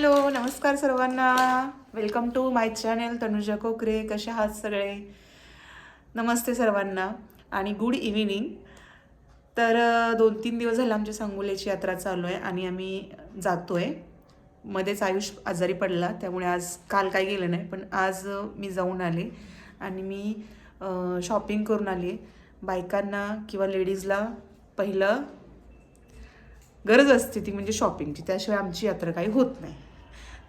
Hello नमस्कार सर्वांना. Welcome to my channel Tanuja Kokare. कसे आहात सगळे? नमस्ते सर्वांना आणि गुड इव्हिनिंग तर दोन तीन दिवस झालं आमच्या सांगोल्याची यात्रा चालू आहे आणि आम्ही जातो आहे मध्येच आयुष आजारी पडला त्यामुळे आज काल काय गेलं नाही पण आज मी जाऊन आले आणि मी शॉपिंग करून आले. बायकांना किंवा लेडीजला पहिलं गरज असते ती म्हणजे शॉपिंगची त्याशिवाय आमची यात्रा काही होत नाही.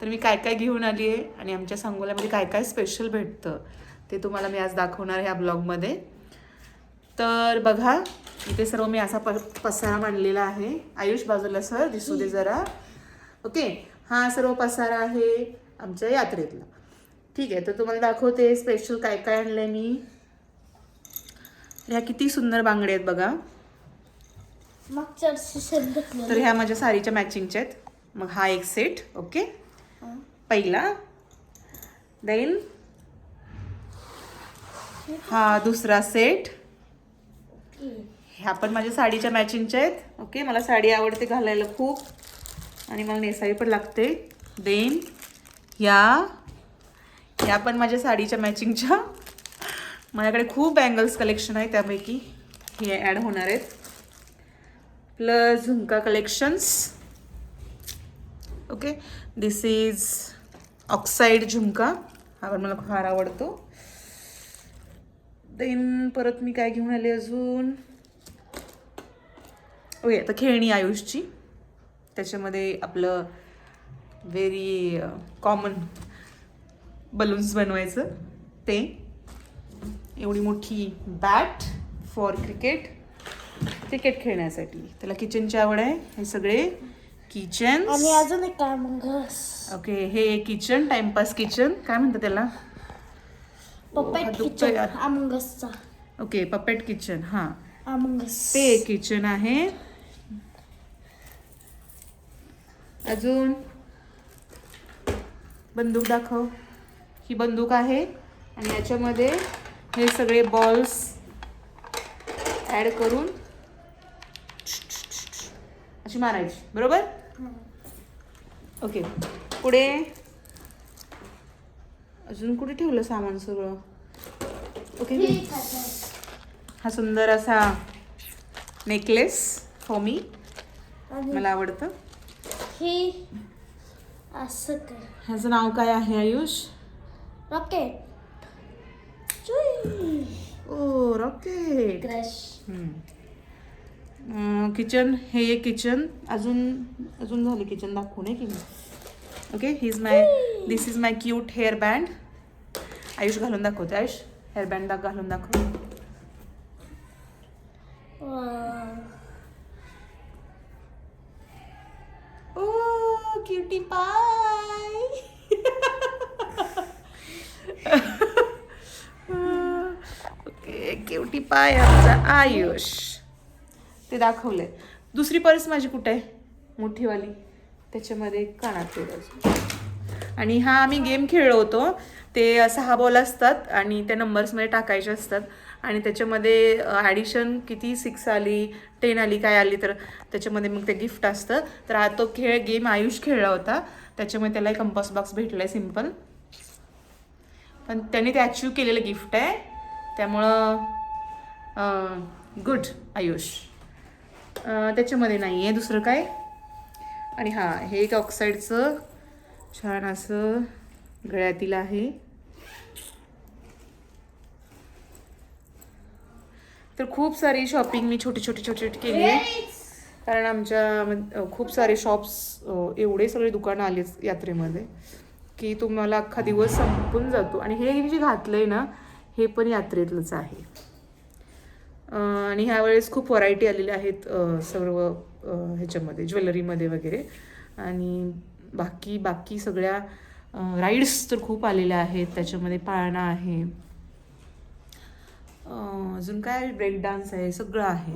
तर मी काय काय घेऊन आली आहे आणि आमच्या सांगोल्यामध्ये काय काय स्पेशल भेटतं ते तुम्हाला मी आज दाखवणार आहे ह्या ब्लॉगमध्ये. तर बघा इथे सर्व मी असा प पसारा मांडलेला आहे. आयुष बाजूला सर दिसू दे जरा. ओके हा सर्व पसारा आहे आमच्या यात्रेतला. ठीक आहे तर तुम्हाला दाखवते स्पेशल काय काय आणलंय मी. ह्या किती सुंदर बांगड्या आहेत बघा. तर ह्या माझ्या साडीच्या मॅचिंगच्या आहेत. मग हा एक सेट ओके पहिला. देन हा दुसरा सेट ह्या पण माझ्या साडीच्या मॅचिंगच्या आहेत. ओके मला साडी आवडते घालायला खूप. आणि मला नेसावी पण लागते. देन या ह्या पण माझ्या साडीच्या मॅचिंगच्या माझ्याकडे खूप बँगल्स कलेक्शन आहे त्यापैकी. हे ॲड होणार आहेत. Plus jhumka collections okay? This is oxide jhumka. हा पण मला फार आवडतो. देन परत मी काय घेऊन आले अजून? ओके आता खेळणी आयुषची. त्याच्यामध्ये आपलं व्हेरी कॉमन बलून्स बनवायचं. ते. एवढी मोठी बॅट फॉर क्रिकेट क्रिकेट खेळण्यासाठी. त्याला किचनची आवड आहे हे सगळे. किचन आणि अजून एक काय ओके हे किचन टाइमपास किचन काय म्हणतात त्याला? पप्पेट दुखतोय किचन ओके पपेट किचन हां. आमंगस ते किचन आहे. अजून? बंदूक दाखव. ही बंदूक आहे. आणि याच्यामध्ये हे सगळे बॉल्स ॲड करून अशी मारायची. बरोबर? ओके. पुढे. अजून कुठे ठेवलं सामान सगळं? ओके. हा सुंदर असा नेकलेस फॉमी आणि मला आवडतं. ही असं काय? ह्याचं नाव काय आहे Ayush? Rocket oh rocket crash kitchen हे एक किचन अजून अजून झाले किचन दाखवू नये की? Okay he is my this is my cute hair band Ayush घालून दाखवते आयुष. हेअर बँड दाख घालून दाखव. ओ cutie pie okay cutie pie आमचा आयुष. ते दाखवलंय. दुसरी पर्स माझी कुठे आहे? मोठीवाली. त्याच्यामध्ये कानात ठेवायची आणि हा आम्ही गेम खेळलो होतो. ते सहा बॉल असतात आणि त्या नंबर्समध्ये टाकायचे असतात. आणि त्याच्यामध्ये ॲडिशन किती? सिक्स आली टेन आली काय आली तर त्याच्यामध्ये मग ते गिफ्ट असतं. तर हा तो खेळ गेम आयुष खेळला होता. त्याच्यामुळे त्याला एक कंपास बॉक्स भेटला आहे सिंपल पण त्याने ते अचीव केलेलं गिफ्ट आहे. त्यामुळं गुड आयुष. त्याच्यामध्ये नाही आहे दुसरं काय? आणि हां हे एक ऑक्साईडचं छान असं गळ्यातील आहे. तर खूप सारी शॉपिंग मी छोटी छोटी छोटी छोटी केली आहे. कारण आमच्या खूप सारे शॉप्स एवढे सगळे दुकानं आले यात्रेमध्ये की तुम्हाला अख्खा दिवस संपून जातो. आणि हे जे घातलंय ना हे पण यात्रेतलंच आहे. आणि ह्यावेळेस खूप व्हरायटी आलेल्या आहेत सर्व ह्याच्यामध्ये ज्वेलरीमध्ये वगैरे. आणि बाकी बाकी सगळ्या राईड्स तर खूप आलेल्या आहेत त्याच्यामध्ये पाळणा आहे. अजून काय ब्रेक डान्स आहे? सगळं आहे.